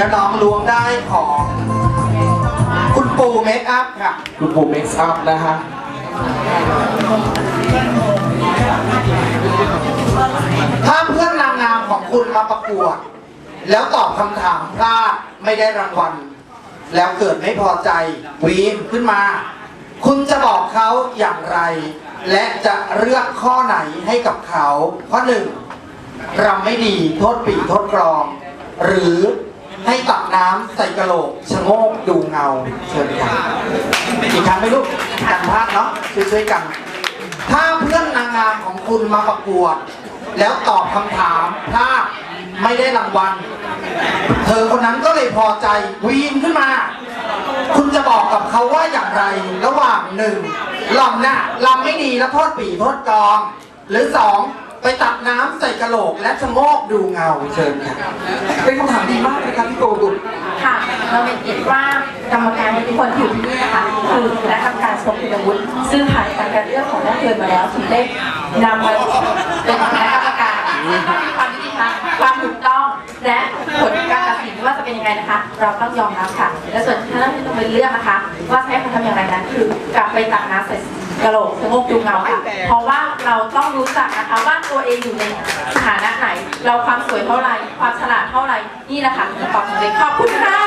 แล้วน้องล้วงได้ของ คุณปูเมคอัพค่ะ คุณปู่เม็กซ์อัพนะฮะถ้าเพื่อนนางงามของคุณมาประกวด แล้วตอบคำถามพลาดไม่ได้รางวัล แล้วเกิดไม่พอใจวีนขึ้นมา คุณจะบอกเขาอย่างไร และจะเลือกข้อไหนให้กับเขา ข้อหนึ่งรำไม่ดีโทษปีโทษกรอง หรือ ให้ตักน้ำใส่กระโหลกชะโงกดูเงาเชิญค่ะอีกครั้งไหมลูกกันพลาดเนาะช่วยๆกัน ถ้าเพื่อนนางงามของคุณมาประกวด แล้วตอบคำถามพลาดไม่ได้รางวัล เธอคนนั้นก็เลยพอใจวีนขึ้นมา คุณจะบอกกับเขาว่าอย่างไรระหว่างหนึ่งลำน่ะลำไม่ดีแล้วโทษปีโทษกอง หรือสอง ไปตักน้ำใส่กระโหลกและชะโงกดูเงาเชิญค่ะเป็นคำถามดีมากเลยครับพี่โกดุค่ะ เราเห็นว่ากรรมการทุกคนที่อยู่ที่นี่นะคะคือคณะกรรมการทรงคุณวุฒิซึ่งผ่านการคัดเลือกของนักเรียนมาแล้วถึงได้นำมาเป็นคณะกรรมการมีความยุติธรรมความถูกต้องและผลการตัดสินว่าจะเป็นยังไงนะคะ เราต้องยอมรับค่ะ และส่วนที่ท่านต้องไปเลือกนะคะ ว่าจะให้เขาทำอย่างไรนั้นคือกลับไปตักน้ำใส่ กระโหลกสงบดูเงาค่ะ เพราะว่าเราต้องรู้จักนะคะว่าตัวเองอยู่ในสถานะไหน เราความสวยเท่าไหร่ ความฉลาดเท่าไหร่ นี่แหละค่ะคือตอบของเด็กขอบคุณค่ะ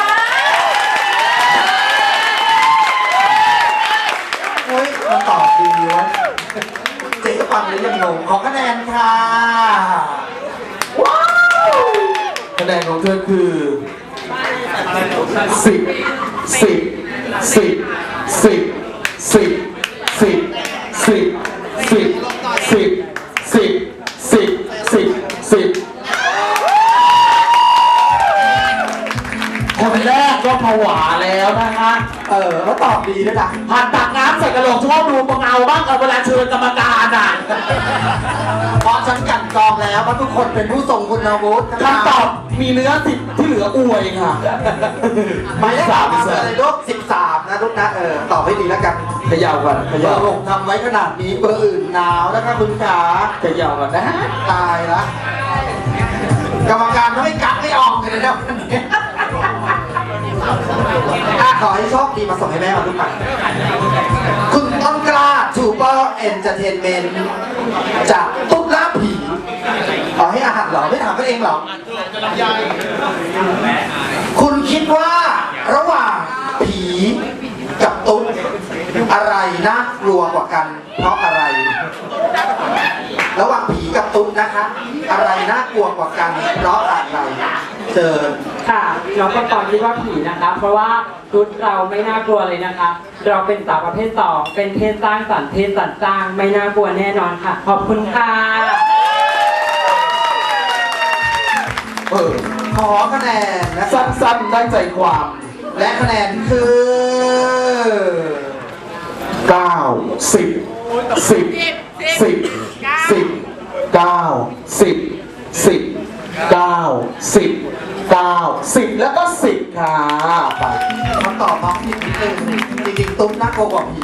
เฮ้ยมันตอบดีเวะเจ๊ฟังแล้วยังงงขอคะแนนค่ะว้าวคะแนนของเธอคือสิบสิบสิบสิบสิบ ดีด้วยนะผ่านตักน้ำใส่กระโหลกชอบดูปังเอาบ้างกับเวลาเชิญกรรมการอะเพราะฉันกลันกรองแล้วว่าทุกคนเป็นผู้ทรงคุณวุฒินะคะคำตอบมีเนื้อสิบที่เหลืออวยค่ะหมายเลขสามคืออะไรลูกสิบสามนะลูกนะเออตอบให้ดีแล้วกันเขย่าก่อนเขเบย่าอร์หกทำไว้ขนาดนี้เบอร์อื่นหนาวนะคะคุณขาเขย่าก่อนนะตายละกรรมการเขาไม่กักไม่ออกเลยนะวันนี้ อะขอให้โชคดีมาส่งให้แม่มาทุกคนคุณต้นกล้าทูเปอร์เอนเตอร์เทนเมนต์จากตุ๊กล่าผีขอให้อาหารเหรอไม่ถามตัวเองเหรอ คุณคิดว่าระหว่างผีกับตุ๊กอะไรน่ากลัวกว่ากัน เพราะอะไร ระหว่างผีกับตุ๊กนะคะ อะไรน่ากลัวกว่ากัน เพราะอะไร เจอค่ะน้องก็ตอนที่ว่าผีนะคะ เพราะว่าชุดเราไม่น่ากลัวเลยนะคะ เราเป็นสาวประเภทสองเป็นเพศสร้างสรรค์เพศสรรสร้างไม่น่ากลัวแน่นอนค่ะ ขอบคุณค่ะเออขอคะแนนนะสั้นๆได้ใจความ และคะแนนคือเก้าสิบสิบสิบสิ บเก้าสิบสิบเก้าสิบเก้าสิบแล้วก็สิบค่ะไปคำตอบน้องผิดนิดนึงจริงๆตุ๊กน่ากลัวกว่าผี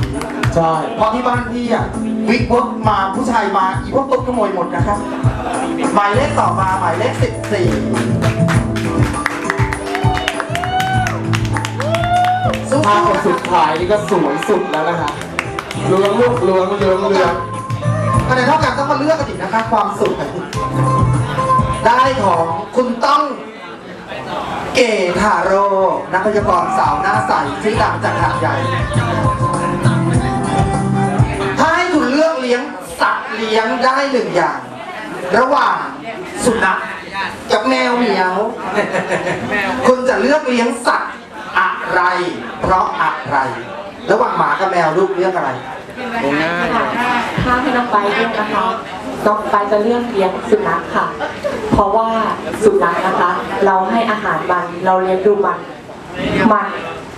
ใช่เพราะที่บ้านพี่อะวิกเวิร์กมาผู้ชายมาอีพวกตุ๊กขโมยหมดนะครับหมายเลขต่อมาหมายเลขสิบสี่สู้ภาพๆคนนะคสุรับดท้ายนี่ก็สวยสุดแล้วนะคะเลืองลูกเลืองเลืองเลืองคะแนนเท่ากันต้องมาเลือกกันอีกนะคะความสุขได้ของคุณต้อง เก๋ทาโร่นักพยากรณ์สาวหน้าใสชื่อดังจากหาดใหญ่ ถ้าให้คุณเลือกเลี้ยงสัตว์เลี้ยงได้หนึ่งอย่าง ระหว่างสุนัขกับแมวเหมียว คุณจะเลือกเลี้ยงสัตว์อะไร เพราะอะไร ระหว่างหมากับแมวลูกเลือกอะไรถ้าให้น้องไปเลือกนะคะน้องไปจะเลือกเลี้ยงสุนัขค่ะเพ ราะว่าสุนัขนะคะ เราให้อาหารมันเราเลี้ยงดูมัน มัน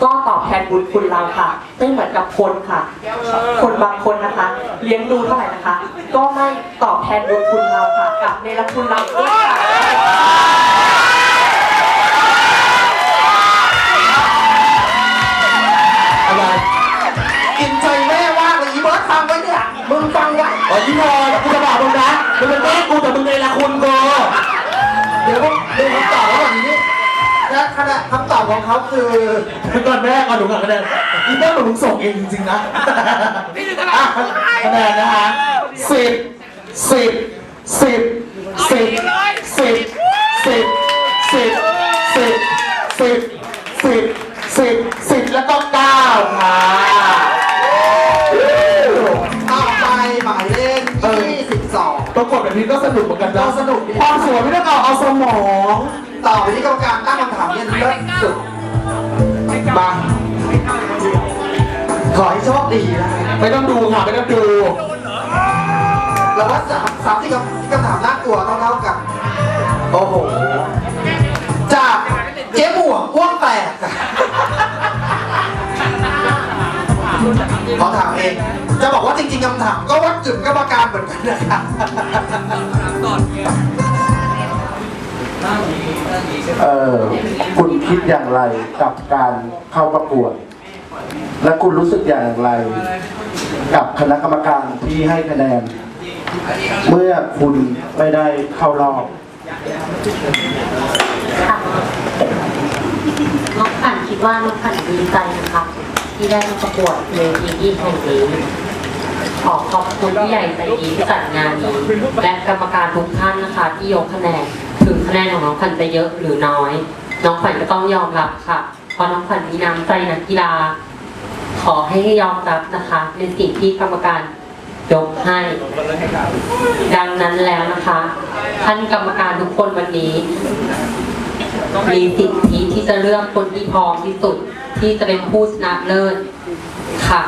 ก็ตอบแทนบุญคุณเราค่ะ ไม่เหมือนกับคนค่ะ คนบางคนนะคะ เลี้ยงดูเท่าไหร่นะคะ ก็ไม่ตอบแทนบุญคุณเราค่ะกลับในรคุณเราด้วยค่ะอะไรกินใจแม่มากเลยอีเบิร์ดฟังไว้เนี่ยมึงฟังไว้อ๋อยี่พอ กูจะบอกมึงนะมึงเป็นแม่กูแต่มึงในละคุณกูเดี๋ยวมึงดูคำตอบระหว่างนี้นะคะแนนคำตอบของเขาคือก่อนแม่ก่อนหนูก่อนคะแนนอีเต้าหนูส่งเองจริงๆนะอะคะแนนนะฮะสิบสิบสิบสิบสิบสิบสิบสิบสิบสิบสิบ สนุกเหมือนกันนะก็สนุกดี ความสวยไม่ต้องเอาเอาสมองต่อไปที่กรรมการตั้งคำถามเนี่ยเลิศสุดมาขอให้โชคดีนะไม่ต้องดูค่ะไม่ต้องดู เราว่าสามสามที่คำคำถามน่ากลัวเท่าเท่าๆกัน โอ้โห ขอถามเอง จะบอกว่าจริงๆคำถามก็วัดจุดกรรมการเหมือนกันนะครับเออคุณคิดอย่างไรกับการเข้าประกวด และคุณรู้สึกอย่างไร กับคณะกรรมการที่ให้คะแนน เมื่อคุณไม่ได้เข้ารอบค่ะน้องปั่นคิดว่าน้องปั่นดีใจนะคะ ที่ได้มาประกวดเวทีที่แห่งนี้ขอขอบคุณผู้ใหญ่ใจดีที่จัดงานนี้และกรรมการทุกท่านนะคะที่ยกคะแนนถึงคะแนนของน้องพันจะเยอะหรือน้อย น้องขวัญก็ต้องยอมรับค่ะเพราะน้องขวัญมีน้ำใจนักกีฬา ขอให้ยอมรับนะคะ ในสิ่งที่กรรมการยกให้ ดังนั้นแล้วนะคะ ท่านกรรมการทุกคนวันนี้ มีสิทธิที่จะเลือกคนที่พร้อมที่สุด ที่จะเป็นผู้ชนะเลิศค่ะ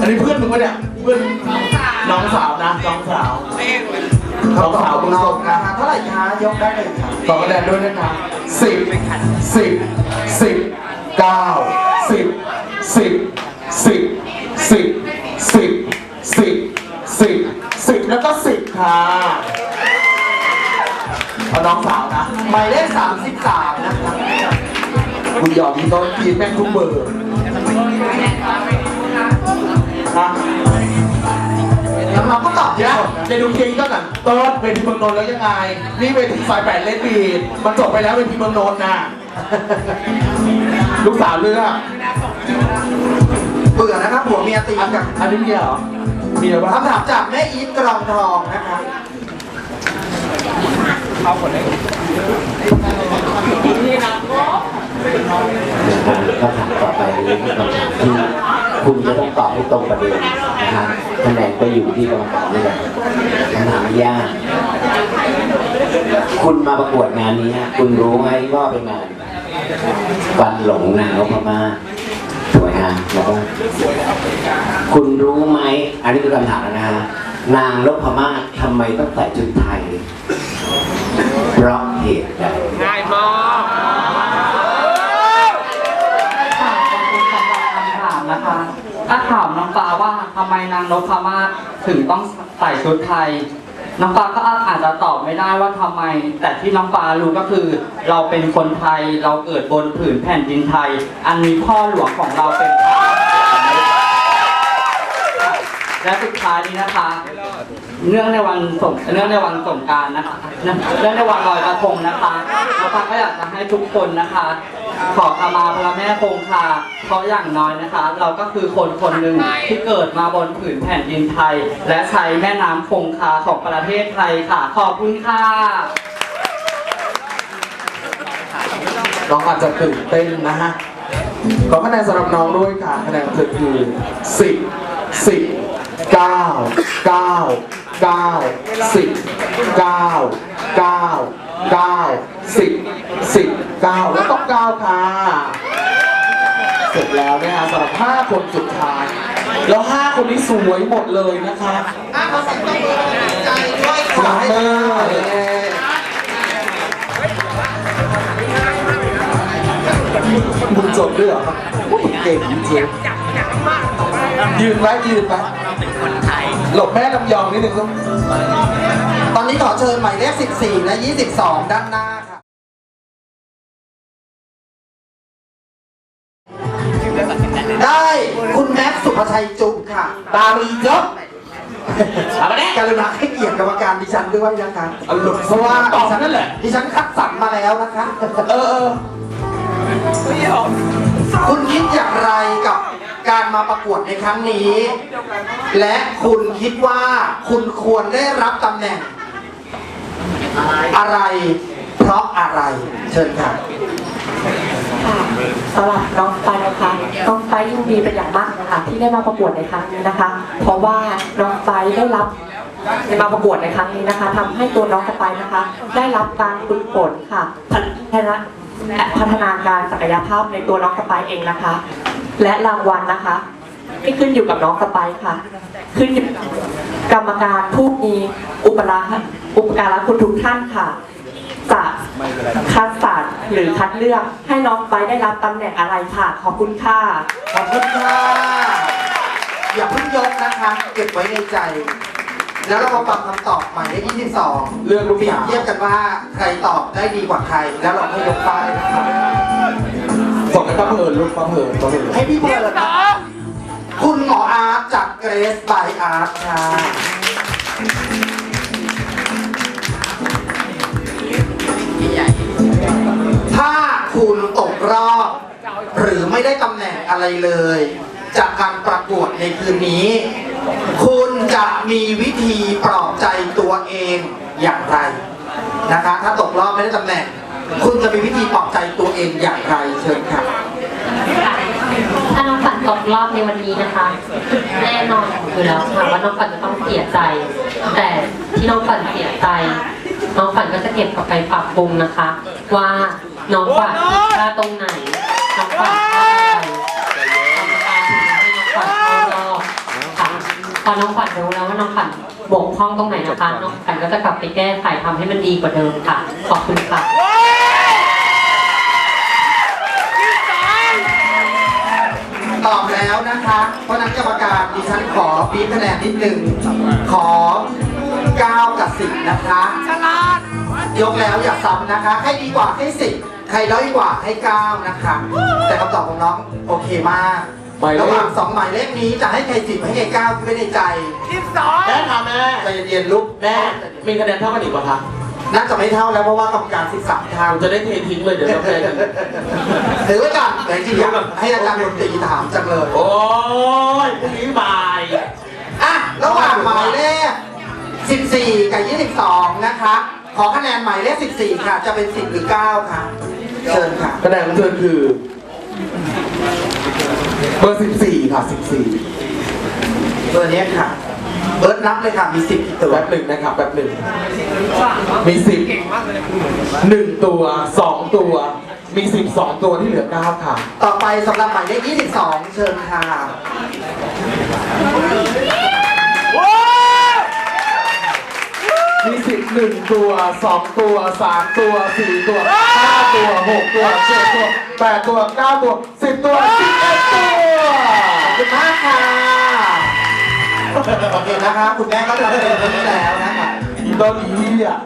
อันนี้เพื่อนมึงปะเนี่ยเพื่อนน้องสาวนะน้องสาวน้องสาวมึงเราส่งนะนะคะเท่าไหร่คะยกได้เลยค่ะต่อคะแนนด้วยนะครับสิบสิบสิบเก้าสิบสิบสิบสิบ สิบสิบสิบสิบแล้วก็สิบค่ะเอาน้องสาวนะหมายเลข33นะครับคุณยอมมีต้นกีนแม่งทุกเบอร์ฮะแล้วเราก็ตอบเดี๋ยวจะดูเพลงก็กันต้นเวทีเมืองนนท์แล้วยังไง นี่เวทีสายแปดเล่นบีดมันจบไปแล้วเวทีเมืองนนท์น่ะลูกสาวเลือก เบื่อนะครับผัวเมียตีอันกันอันนี้เมียเหรอเมียปะคำถามจากแม่อีทกรองทองนะครับคำถามต่อไปนี้คือคำถามที่คุณจะต้องตอบให้ตรงประเด็นนะครับคะแนนก็อยู่ที่กรรมการนี่แหละคำถามไม่ยากคุณมาประกวดงานนี้ คุณรู้ไหมว่าเป็นงานวันหลงนางนพมา ศสวยฮะแล้วก็คุณรู้ไหมอันนี้คือคำถามนะฮะนางนพมาศทำไมต้องใส่ชุดไทย เพราะเหตุใดค่ะขอบคุณสำหรับคำถามนะคะถ้าถามน้องปลาว่าทำไมนางนพมาศถึงต้องใส่ชุดไทย น้องปลาก็อาจจะตอบไม่ได้ว่าทำไม แต่ที่น้องปลารู้ก็คือ เราเป็นคนไทยเราเกิดบนผืนแผ่นดินไทย อันนี้พ่อหลวงของเราเป็นและสุดท้ายนี้นะคะ เนื่องในวันสงเนื่องในวันสงการนะคะเนื่องในวันลอยกระทงนะคะน้องปลาก็อยากจะให้ทุกคนนะคะ ขอขมาพระแม่คงคาเพราะอย่างน้อยนะคะ เราก็คือคนคนหนึ่งที่เกิดมาบนผืนแผ่นดินไทย และใช้แม่น้ำคงคาของประเทศไทยค่ะ ขอบคุณค่ะน้องอาจจะตื่นเต้นนะฮะขอคะแนนสำหรับน้องด้วยค่ะคะแนนเธอคือสิบสิบเก้าเก้าเก้าสิบเก้าเก้าเก้าสิบสิบเก้าแล้วก็เก้าค่ะ เสร็จแล้วนะฮะสำหรับห้าคนสุดท้าย แล้วห้าคนนี้สวยหมดเลยนะคะอะขอเสียงตบมือให้กำลังใจด้วยขอหลังให้เมอได้มึงจบด้วยเหรอว่ามึงเก่งจริงยืนไว้ยืนไว้หลบแม่ลำยองนิดนึงลูกตอนนี้ขอเชิญหมายเลข 14 และ 22 ด้านหน้า ได้คุณแม็กซ์สุภชัยจุ๊บค่ะ ตามีจบเอาไปเนี่ยกรุณาให้เกียรติกรรมการดิฉันด้วยนะคะเอาหลุดเพราะว่าตอบนั่นแหละดิฉันคัดสรรมาแล้วนะคะ เออเออคุณคิดอย่างไรกับการมาประกวดในครั้งนี้ และคุณคิดว่าคุณควรได้รับตำแหน่ง อะไร เพราะอะไร เชิญค่ะค่ะสำหรับน้องไปน น้องไปยินดีเป็นอย่างมากนะคะที่ได้มาประกวดในครั้งนี้นะคะ เพราะว่าน้องไปได้รับมาประกวดในครั้งนี้นะคะทำให้ตัวน้องไปนะคะ ได้รับการฝึกฝนค่ะพัฒนาและพัฒนาการศักยภาพในตัวน้องสไปเองนะคะ และรางวัลนะคะไม่ขึ้นอยู่กับน้องสไปค่ะ ขึ้นอยู่กับกรรมการผู้มีอุปราอุปการะคุณทุกท่านค่ะ จะคัดสรรหรือคัดเลือกให้น้องไปได้รับตำแหน่งอะไรค่ะขอบคุณค่ะขอบคุณค่ะอย่าเพิ่งยกนะคะ เก็บไว้ในใจ แล้วเรามาฟังคำตอบหมายเลข22 เรื่องลูกเปรียบสาวเทียบกันว่าใครตอบได้ดีกว่าใคร แล้วเราก็ยกป้ายนะครับส่งให้ป้าเพลินลูกป้าเพลินป้าเพลินให้พี่เบิร์ดนะคุณหมออาร์ตจากเกรสบายอาร์ตค่ะ ไม่ได้ตำแหน่งอะไรเลย จากการประกวดในคืนนี้ คุณจะมีวิธีปลอบใจตัวเองอย่างไรนะคะ ถ้าตกรอบไม่ได้ตำแหน่ง คุณจะมีวิธีปลอบใจตัวเองอย่างไรเชิญค่ะถ้าน้องฝันตกรอบในวันนี้นะคะ แน่นอนอยู่แล้วค่ะว่าน้องฝันจะต้องเสียใจ แต่ที่น้องฝันเสียใจน้องฝันก็จะเก็บกลับไปปรับปรุงนะคะ ว่าน้องฝันผิดพลาดตรงไหนน้องฝัน พอน้องฝันรู้แล้วว่าน้องฝันบกพร่องตรงไหนนะคะ น้องฝันก็จะกลับไปแก้ไขทำให้มันดีกว่าเดิมค่ะ ขอบคุณค่ะ ตอบแล้วนะคะ เพราะฉะนั้นกรรมการดิฉันขอปีบคะแนนนิดหนึ่งขอ 9 กับ 10 นะคะยกแล้วอย่าซ้ำนะคะ ให้ดีกว่าให้ 10 ใครด้อยกว่าให้ 9 นะคะ แต่คำตอบของน้องโอเคมาก หมายเลขระหว่างสองหมายเลขนี้จะให้ใคร10ให้ใคร9คิดไว้ในใจแม่ค่ะแม่ใจเย็นๆลูกแม่มีคะแนนเท่ากันอีกป่ะคะน่าจะไม่เท่าแล้วเพราะว่ากรรมการ13เท่าเราจะได้เททิ้งเลยเดี๋ยวเราแพ้กันถือไว้ก่อนแต่จริงๆอยากให้อาจารย์ดนตรีถามจังเลยโอ้ยพรุ่งนี้บ่ายอะระหว่างหมายเลข 14 กับ 22 นะคะ ขอคะแนนหมายเลข 14 ค่ะ จะเป็น 10 หรือ 9 ค่ะ เชิญค่ะ คะแนนของเธอคือ เบอร์สิบสี่ค่ะสิบสี่เบอร์นี้ค่ะ เบิร์ดนับเลยค่ะ มี10กี่ตัวแป๊บหนึ่งนะครับแป๊บหนึ่ง มีสิบหนึ่งตัวสองตัว มีสิบสองตัวที่เหลือเก้าค่ะ ต่อไปสำหรับหมายเลข22 เชิญค่ะ มีสิบหนึ่งตัวสองตัวสามตัวสี่ตัวห้าตัวหกตัวเจ็ดตัวแปดตัวเก้าตัวสิบตัวสิบเอ็ดตัวขอบคุณมากค่ะโอเคนะคะคุณแม่ก็ทำเต็มที่แล้วนะคะอีตอนนี้อะ